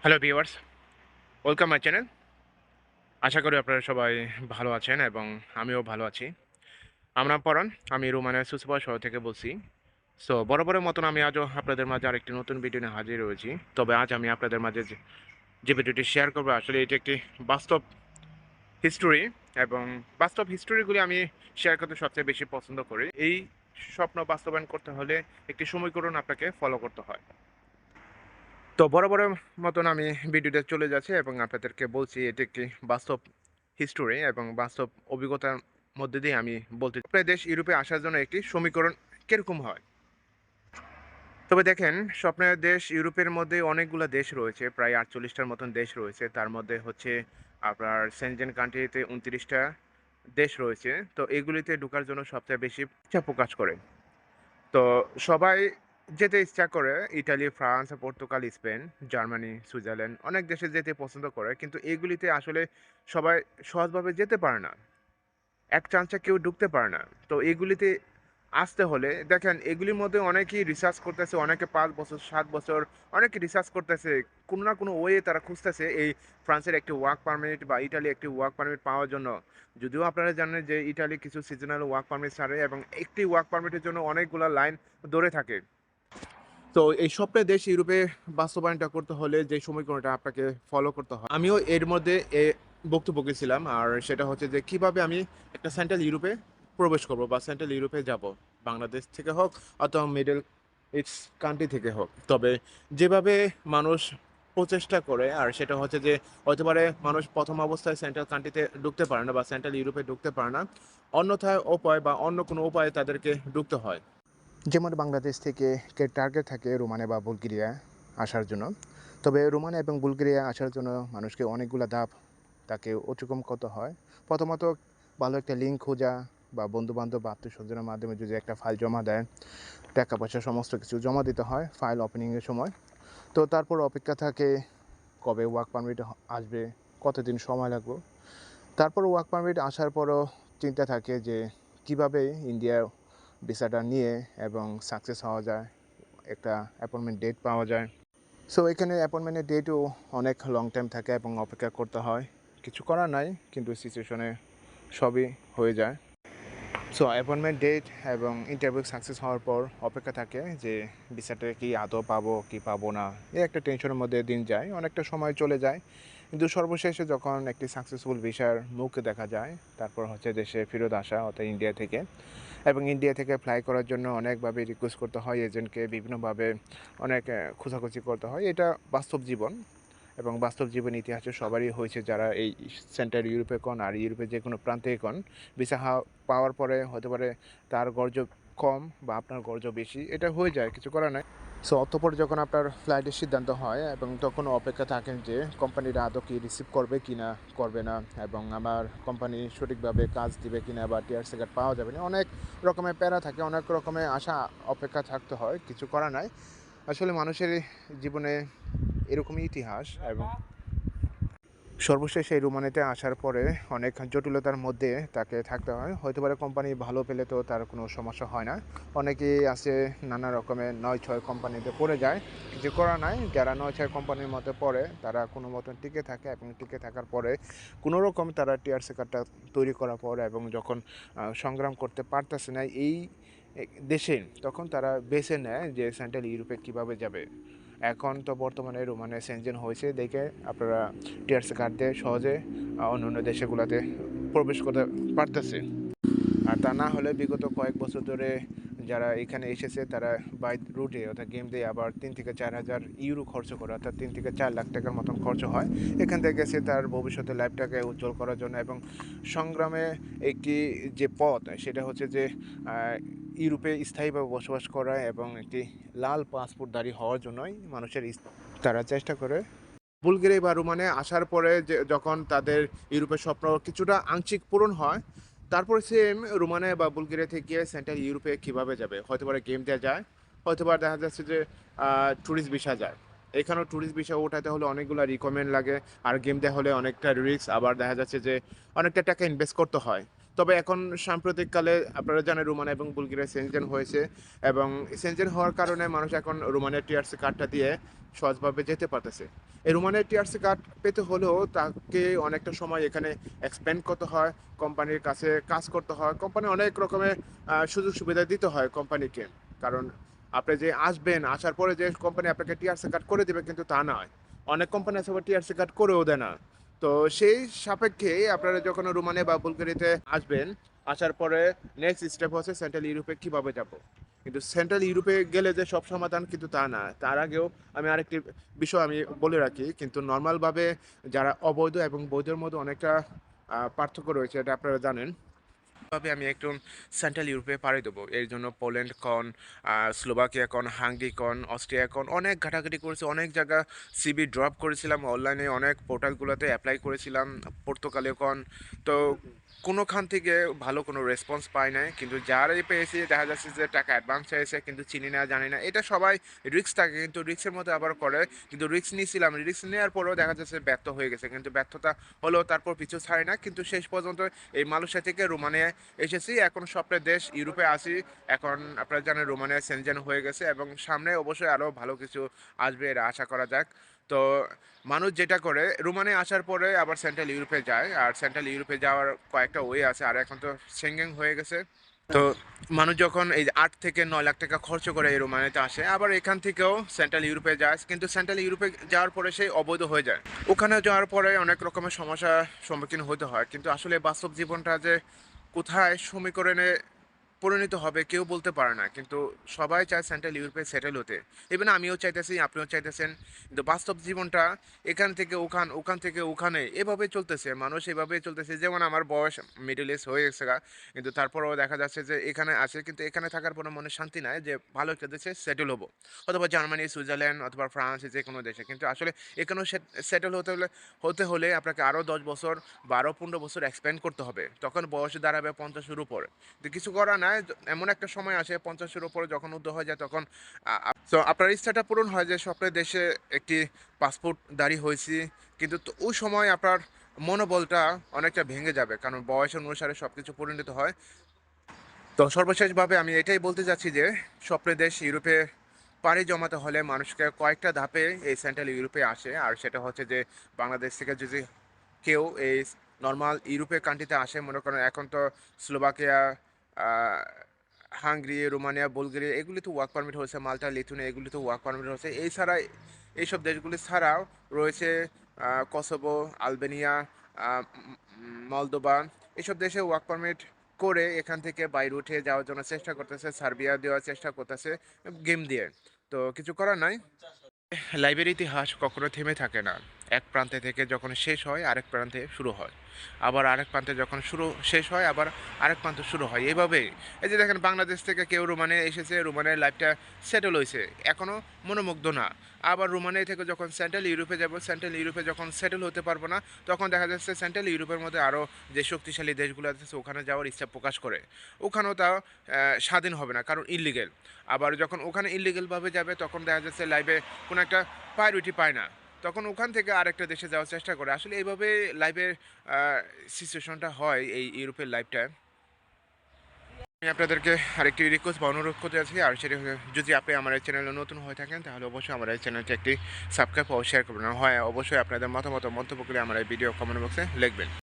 Hello viewers welcome my channel আশা করি আপনারা সবাই ভালো আছেন এবং আমিও ভালো আছি। আমরা পরান আমি রোমানের সুসপা শহর থেকে বলছি। সো বরাবরের মতন আমি আজও আপনাদের মাঝে আরেকটি নতুন ভিডিও নিয়ে হাজির রয়েছি তবে আজ আমি আপনাদের মাঝে যে- যে ভিডিওটি শেয়ার করব, আসলে এটি একটি বাস্তব হিস্টোরি এবং বাস্তব হিস্টোরিগুলি আমি শেয়ার করতে সবচেয়ে বেশি পছন্দ করি। এই স্বপ্ন বাস্তবায়ন করতে হলে একটি সমীকরণ আপনাকে ফলো করতে হয়। তো বরাবরের মতন আমি ভিডিওতে চলে যাচ্ছি এবং আপনাদেরকে বলছি, এটি একটি বাস্তব হিস্টোরি এবং বাস্তব অভিজ্ঞতার মধ্যে দিয়ে আমি বলতে আপনার দেশ ইউরোপে আসার জন্য একটি সমীকরণ কীরকম হয়? তবে দেখেন স্বপ্নের দেশ ইউরোপের মধ্যে অনেকগুলো দেশ রয়েছে, প্রায় আটচল্লিশটার মতন দেশ রয়েছে। তার মধ্যে হচ্ছে আপনার সেনজেন কান্ট্রিতে উনত্রিশটা দেশ রয়েছে। তো এগুলিতে ঢোকার জন্য সবচেয়ে বেশি ইচ্ছা প্রকাশ করে। তো সবাই যেতে ইচ্ছা করে Italy, France, Portugal, Spain, Germany, Switzerland অনেক দেশে যেতে পছন্দ করে, কিন্তু এগুলিতে আসলে সবাই সহজভাবে যেতে পারে না। এক চান্সে কেউ ঢুকতে পারে না। তো এগুলিতে আসতে হলে দেখেন, এগুলির মধ্যে অনেকেই রিসার্চ করতেছে, অনেকে পাঁচ বছর, সাত বছর অনেকে রিসার্চ করতেছে। কোনো না কোনো ওয়ে তারা খুঁজতেছে এই ফ্রান্সের একটি ওয়ার্ক পারমিট বা ইটালি একটি ওয়ার্ক পারমিট পাওয়ার জন্য। যদিও আপনারা জানেন যে ইটালি কিছু সিজনাল ওয়ার্ক পারমিট ছাড়ে এবং একটি ওয়ার্ক পারমিটের জন্য অনেকগুলো লাইন ধরে থাকে। তো এই সবটা দেশ ইউরোপে বাস্তবায়নটা করতে হলে যে সমীকরণটা আপনাকে ফলো করতে হয়। আমিও এর মধ্যে এ বক্তব্য গেছিলাম আর সেটা হচ্ছে যে কীভাবে আমি একটা সেন্ট্রাল ইউরোপে প্রবেশ করব বা সেন্ট্রাল ইউরোপে যাব, বাংলাদেশ থেকে হোক অথবা মিডল ইটস কান্ট্রি থেকে হোক। তবে যেভাবে মানুষ প্রচেষ্টা করে, আর সেটা হচ্ছে যে হতে পারে মানুষ প্রথম অবস্থায় সেন্ট্রাল কান্ট্রিতে ঢুকতে পারে না বা সেন্ট্রাল ইউরোপে ঢুকতে পারে না, অন্যথায় উপায় বা অন্য কোনো উপায়ে তাদেরকে ঢুকতে হয়। যেমন বাংলাদেশ থেকে কে টার্গেট থাকে রোমানে বা বুলগেরিয়া আসার জন্য, তবে রোমানে এবং বুলগেরিয়া আসার জন্য মানুষকে অনেকগুলো ধাপ তাকে অতিক্রম করতে হয়। প্রথমত ভালো একটা লিঙ্ক খোঁজা বা বন্ধু বান্ধব বা আত্মীয় স্বজনের মাধ্যমে যদি একটা ফাইল জমা দেয়, টাকা পয়সা সমস্ত কিছু জমা দিতে হয় ফাইল ওপেনিংয়ের সময়। তো তারপর অপেক্ষা থাকে কবে ওয়ার্ক পারমিট আসবে, কতদিন সময় লাগবে। তারপর ওয়ার্ক পারমিট আসার পরও চিন্তা থাকে যে কীভাবে ইন্ডিয়া ভিসাটা নিয়ে এবং সাকসেস হওয়া যায়, একটা অ্যাপয়েন্টমেন্ট ডেট পাওয়া যায়। সো এখানে অ্যাপয়েন্টমেন্টের ডেটও অনেক লং টাইম থাকে এবং অপেক্ষা করতে হয়। কিছু করার নাই, কিন্তু সিচুয়েশনে সবই হয়ে যায়। সো অ্যাপয়েন্টমেন্ট ডেট এবং ইন্টারভিউ সাকসেস হওয়ার পর অপেক্ষা থাকে যে ভিসাটা কি আদৌ পাবো, কি পাবো না। এই একটা টেনশনের মধ্যে দিন যায়, অনেকটা সময় চলে যায়। কিন্তু সর্বশেষে যখন একটি সাকসেসফুল ভিসার মুখ দেখা যায়, তারপর হচ্ছে দেশে ফেরত আসা অর্থাৎ ইন্ডিয়া থেকে এবং ইন্ডিয়া থেকে ফ্লাই করার জন্য অনেকভাবে রিকোয়েস্ট করতে হয় এজেন্টকে বিভিন্নভাবে অনেক খোঁজাখুঁজি করতে হয়। এটা বাস্তব জীবন এবং বাস্তব জীবন ইতিহাসে সবারই হয়েছে যারা এই সেন্ট্রাল ইউরোপে কন আর ইউরোপে যে কোনো প্রান্তে কন ভিসা পাওয়ার পরে হতে পারে তার গর্জ কম বা আপনার গর্জ বেশি, এটা হয়ে যায়, কিছু করার নাই। সো অতপর যখন আপনার ফ্লাইটের সিদ্ধান্ত হয় এবং তখন অপেক্ষা থাকেন যে কোম্পানিটা আদৌ কি রিসিভ করবে কি না করবে না এবং আমার কোম্পানি সঠিকভাবে কাজ দিবে কি না বা টিয়ার সিগারেট পাওয়া যাবে না, অনেক রকমের প্যারা থাকে, অনেক রকমের আশা, অপেক্ষা থাকতে হয়, কিছু করা নাই। আসলে মানুষের জীবনে এরকমই ইতিহাস এবং সর্বশেষ এই রুমানিতে আসার পরে অনেক জটিলতার মধ্যে তাকে থাকতে হয়। হয়তো পারে কোম্পানি ভালো পেলে তো তার কোনো সমস্যা হয় না। অনেকেই আছে নানা রকমের নয় ছয় কোম্পানিতে পড়ে যায়। কিছু করা নাই, যারা নয় ছয় কোম্পানির মধ্যে পড়ে, তারা কোনো মতন টিকে থাকে এবং টিকে থাকার পরে কোনো রকম তারা টিআরসি কার্ডটা তৈরি করার পর এবং যখন সংগ্রাম করতে পারতেছে না, এই দেশে তখন তারা বেছে নেয় যে সেন্ট্রাল ইউরোপে কীভাবে যাবে। এখন তো বর্তমানে রোমানে সেনজেন হয়েছে, দেখে আপনারা টিআরসি কার্ড দিয়ে সহজে অন্য অন্য দেশগুলোতে প্রবেশ করতে পারতেছে। আর তা না হলে বিগত কয়েক বছর ধরে যারা এখানে এসেছে, তারা বাই রুটে অর্থাৎ গেম দিয়ে আবার তিন থেকে চার হাজার ইউরো খরচ করে, অর্থাৎ তিন থেকে চার লাখ টাকার মতন খরচ হয়। এখান থেকে সে তার ভবিষ্যতে লাইফটাকে উজ্জ্বল করার জন্য এবং সংগ্রামে একটি যে পথ, সেটা হচ্ছে যে ইউরোপে স্থায়ীভাবে বসবাস করা এবং একটি লাল পাসপোর্ট পাসপোর্টধারী হওয়ার জন্যই মানুষের তারা চেষ্টা করে। বুলগেরি বা রোমানে আসার পরে যে যখন তাদের ইউরোপের স্বপ্ন কিছুটা আংশিক পূরণ হয়, তারপর সেম রোমানে বা বুলগেরিয়া থেকে সেন্ট্রাল ইউরোপে কীভাবে যাবে? হয়তো পারে গেম দেওয়া যায়, হয়তো বা দেখা যাচ্ছে যে ট্যুরিস্ট ভিসা যায়। এখানেও ট্যুরিস্ট ভিসা ওঠাতে হলে অনেকগুলো রিকমেন্ড লাগে, আর গেম দেওয়া হলে অনেকটা রিস্ক আবার দেখা যাচ্ছে যে অনেকটা টাকা ইনভেস্ট করতে হয়। তবে এখন সাম্প্রতিককালে আপনারা জানেন রোমানিয়া এবং বুলগেরিয়া সেনজেন হয়েছে এবং সেনজেন হওয়ার কারণে মানুষ এখন রোমানিয়ার টিআরসি কার্ডটা দিয়ে সহজভাবে যেতে পারতেছে। এই রোমানিয়ার টিআরসি কার্ড পেতে হলেও তাকে অনেকটা সময় এখানে এক্সপেন্ড করতে হয় কোম্পানির কাছে কাজ করতে হয় কোম্পানি অনেক রকমের সুযোগ সুবিধা দিতে হয় কোম্পানিকে কারণ আপনি যে আসবেন, আসার পরে যে কোম্পানি আপনাকে টিআরসি কার্ড করে দেবে কিন্তু তা নয়। অনেক কোম্পানি আছে আবার টিআরসি কার্ড করেও দেয় না। তো সেই সাপেক্ষে আপনারা যখন রোমানে বা বুলগেরিয়াতে আসবেন, আসার পরে নেক্সট স্টেপ হচ্ছে সেন্ট্রাল ইউরোপে কীভাবে যাব? কিন্তু সেন্ট্রাল ইউরোপে গেলে যে সব সমাধান কিন্তু তা না। তার আগেও আমি আরেকটি বিষয় আমি বলে রাখি, কিন্তু নর্মালভাবে যারা অবৈধ এবং বৈধের মধ্যে অনেকটা পার্থক্য রয়েছে, এটা আপনারা জানেন। ভাবে আমি একটু সেন্ট্রাল ইউরোপে পাড়ি দেবো। এর জন্য পোল্যান্ড কন স্লোভাকিয়া কন হাঙ্গি কন অস্ট্রিয়া কন অনেক ঘাটাঘাটি করেছি, অনেক জায়গা সিবি ড্রপ করেছিলাম অনলাইনে অনেক পোর্টালগুলোতে অ্যাপ্লাই করেছিলাম পর্তুগালে কন তো কোনোখান থেকে ভালো কোনো রেসপন্স পাই নাই, কিন্তু যারাই পেয়েছি, দেখা যাচ্ছে যে টাকা অ্যাডভান্স চাইছে, কিন্তু চিনি না, জানি না। এটা সবাই রিক্স থাকে, কিন্তু রিক্সের মধ্যে আবার করে। কিন্তু রিক্স নিয়েছিলাম রিক্স নেওয়ার পরেও দেখা যাচ্ছে ব্যর্থ হয়ে গেছে, কিন্তু ব্যর্থতা হলো তারপর পিছু ছাড়ে না। কিন্তু শেষ পর্যন্ত এই মালয়েশিয়া থেকে রোমানিয়ায় এসেছি। এখন স্বপ্নের দেশ ইউরোপে আসি এখন আপনারা জানেন রোমানিয়া সেনজেন হয়ে গেছে এবং সামনে অবশ্যই আরও ভালো কিছু আসবে এটা আশা করা যাক। তো মানুষ যেটা করে রোমানে আসার পরে আবার সেন্ট্রাল ইউরোপে যায় আর সেন্ট্রাল ইউরোপে যাওয়ার কয়েকটা ওয়ে আছে আর এখন তো সেঙ্গেং হয়ে গেছে। তো মানুষ যখন এই আট থেকে নয় লাখ টাকা খরচ করে এই রোমানিতে আসে, আবার এখান থেকেও সেন্ট্রাল ইউরোপে যায়। কিন্তু সেন্ট্রাল ইউরোপে যাওয়ার পরে সেই অবৈধ হয়ে যায়। ওখানে যাওয়ার পরে অনেক রকমের সমস্যার সম্মুখীন হতে হয়। কিন্তু আসলে বাস্তব জীবনটা যে কোথায় সমীকরণে পরিণত হবে, কেউ বলতে পারে না। কিন্তু সবাই চায় সেন্ট্রাল ইউরোপে সেটেল হতে। ইভেন আমিও চাইতেছি, আপনিও চাইতেছেন। কিন্তু বাস্তব জীবনটা এখান থেকে ওখান ওখান থেকে ওখানে এভাবে চলতেছে। মানুষ এভাবে চলতেছে, যেমন আমার বয়স মিডল এজ হয়ে গেছে কিন্তু তারপরেও দেখা যাচ্ছে যে এখানে আছে, কিন্তু এখানে থাকার কোনো মনে শান্তি নাই যে ভালো একটা দেশে সেটেল হব। অথবা জার্মানি সুইজারল্যান্ড অথবা ফ্রান্স যে কোনো দেশে। কিন্তু আসলে এখানেও সেটেল হতে হলে হতে হলে আপনাকে আরও দশ বছর, বারো, পনেরো বছর এক্সপেন্ড করতে হবে। তখন বয়স দাঁড়াবে পঞ্চাশের উপরে। তো কিছু করা নাই য- এমন একটা সময় আসে, পঞ্চাশের উপরে যখন উদ্যোগ হয়ে যায়, তখন তো আপনার ইচ্ছাটা পূরণ হয় যে স্বপ্নের দেশে একটি পাসপোর্ট দাঁড়ি হয়েছি, কিন্তু ওই সময় আপনার মনোবলটা অনেকটা ভেঙে যাবে, কারণ বয়স অনুসারে সব কিছু পরিণত হয়। তো সর্বশেষভাবে আমি এটাই বলতে চাচ্ছি যে স্বপ্নের দেশ ইউরোপে পাড়ি জমাতে হলে মানুষকে কয়েকটা ধাপে এই সেন্ট্রাল ইউরোপে আসে, আর সেটা হচ্ছে যে বাংলাদেশ থেকে যদি কেউ এই নর্মাল ইউরোপের কান্ট্রিতে আসে, মনে করেন এখন তো স্লোভাকিয়া হাঙ্গরি রোমানিয়া বুলগেরিয়া এগুলি তো ওয়ার্ক পারমিট হয়েছে মাল্টা এগুলি তো ওয়ার্ক পারমিট হয়েছে। এছাড়া এইসব দেশগুলি ছাড়াও রয়েছে কসোভো আলবেনিয়া উম, এসব দেশে ওয়ার্ক পারমিট করে এখান থেকে বাইরে উঠে যাওয়ার জন্য চেষ্টা করতেছে সার্বিয়া দেওয়ার চেষ্টা করতেছে গেম দিয়ে। তো কিছু করার নাই? লাইভের ইতিহাস কখনো থেমে থাকে না। এক প্রান্তে থেকে যখন শেষ হয় আরেক প্রান্তে শুরু হয়। আবার আরেক প্রান্তে যখন শুরু শেষ হয় আবার আরেক প্রান্তে শুরু হয়। এভাবেই এই যে দেখেন বাংলাদেশ থেকে কেউ রোমানে এসেছে রোমানের লাইফটা সেটেল হয়েছে। এখনও মনোমুগ্ধ না। আবার রোমানিয়া থেকে যখন সেন্ট্রাল ইউরোপে যাব সেন্ট্রাল ইউরোপে যখন সেটেল হতে পারব না তখন দেখা যাচ্ছে সেন্ট্রাল ইউরোপের মধ্যে আরও যে শক্তিশালী দেশগুলো আছে ওখানে যাওয়ার ইচ্ছা প্রকাশ করে। ওখানেও আহ, স্বাধীন হবে না কারণ ইলিগেল আবার যখন ওখানে ইলিগেলভাবে যাবে তখন দেখা যাচ্ছে লাইভে কোনো একটা প্রায়োরিটি পায় না। তখন ওখান থেকে আরেকটা দেশে যাওয়ার চেষ্টা করে। আসলে এইভাবে লাইভের সিচুয়েশনটা হয় এই ইউরোপের লাইফটা আমি আপনাদেরকে আরেকটি রিকোয়েস্ট বা অনুরোধ করতে আছি আর সেটি যদি আপনি আমার এই চ্যানেলে নতুন হয়ে থাকেন, তাহলে অবশ্যই আমার এই চ্যানেলটি একটি সাবস্ক্রাইব ও শেয়ার করবেন। হয়, অবশ্যই আপনাদের মতামত মন্তব্য করে আমার এই ভিডিও কমেন্ট বক্সে লিখবেন।